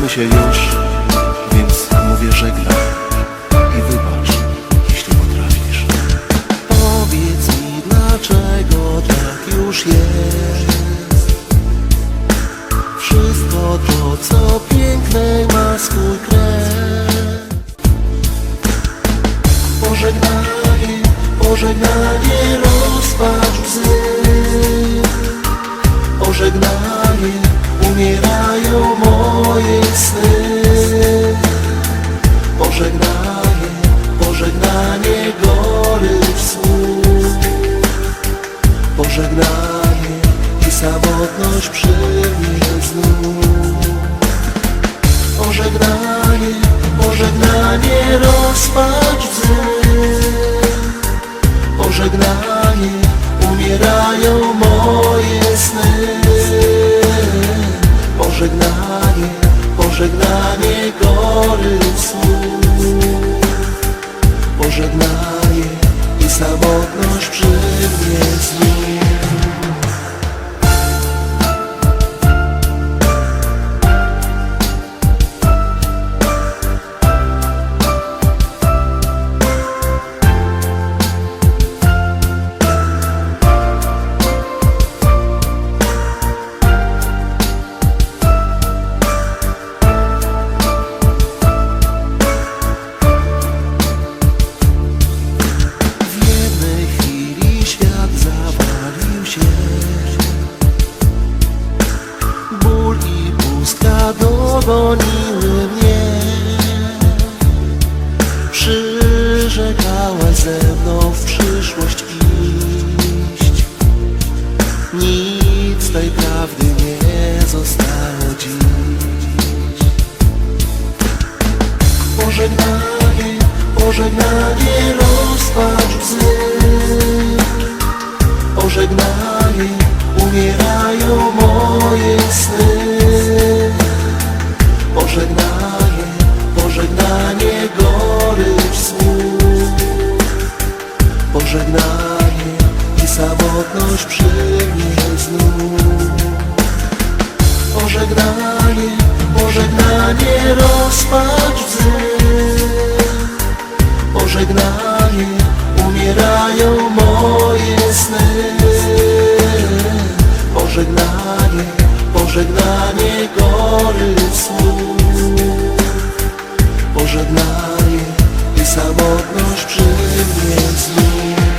Znamy się już, więc mówię żegnam i wybacz, jeśli potrafisz. Powiedz mi, dlaczego tak już jest. Wszystko to, co piękne, ma swój kres. Pożegnanie, pożegnanie, rozpacz. Pożegnanie. Mnie znów Pożegnanie, pożegnanie rozpacz dogoniły mnie. Przyrzekałaś ze mną w przyszłość iść. Nic tej prawdy nie zostało dziś. Pożegnanie, pożegnanie rozpacz łzy pożegnanie i samotność przyjmie znów. Pożegnanie, pożegnanie, rozpacz wzy. Pożegnanie, umierają moje sny. Pożegnanie, pożegnanie. одно ж жили злу